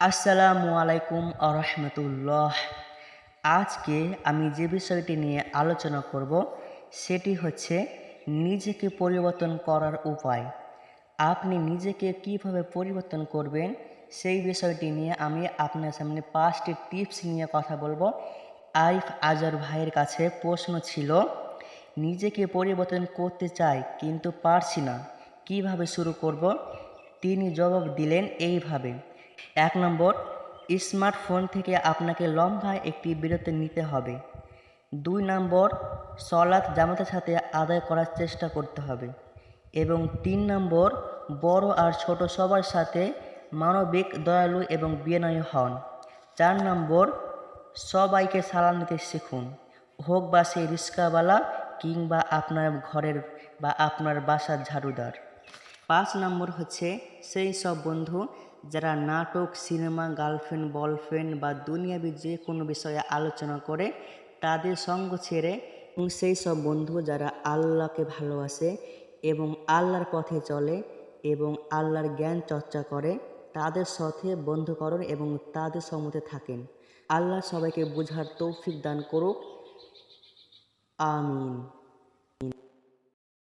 আসসালামু আলাইকুম আরহামতুল্লাহ আজকে আমি যে বিষয়টি নিয়ে আলোচনা করব, সেটি হচ্ছে নিজেকে পরিবর্তন করার উপায়। আপনি নিজেকে কীভাবে পরিবর্তন করবেন, সেই বিষয়টি নিয়ে আমি আপনার সামনে পাঁচটি টিপস নিয়ে কথা বলব। আইফ আজর ভাইয়ের কাছে প্রশ্ন ছিল, নিজেকে পরিবর্তন করতে চাই কিন্তু পারছি না, কীভাবে শুরু করব? তিনি জবাব দিলেন এইভাবে এক নম্বর, স্মার্টফোন থেকে আপনাকে লম্বা একটি বিরতি নিতে হবে। দুই নম্বর, সলাৎ জামাতের সাথে আদায় করার চেষ্টা করতে হবে। এবং তিন নম্বর, বড় আর ছোট সবার সাথে মানবিক, দয়ালু এবং বিনয়ী হন। চার নম্বর, সবাইকে সালাম দিতে শিখুন। হোক বা সে রিস্কাওয়ালা কিংবা আপনার ঘরের বা আপনার বাসার ঝাড়ুদার। পাঁচ নম্বর হচ্ছে, সেই সব বন্ধু যারা নাটক, সিনেমা, গার্লফ্রেন্ড, বয়ফ্রেন্ড বা দুনিয়াবি যে কোনো বিষয়ে আলোচনা করে, তাদের সঙ্গ ছেড়ে সেই সব বন্ধু যারা আল্লাহকে ভালোবাসে এবং আল্লাহর পথে চলে এবং আল্লাহর জ্ঞান চর্চা করে, তাদের সাথে বন্ধুকরণ এবং তাদের সম্মতে থাকেন। আল্লাহ সবাইকে বোঝার তৌফিক দান করুক। আমিন।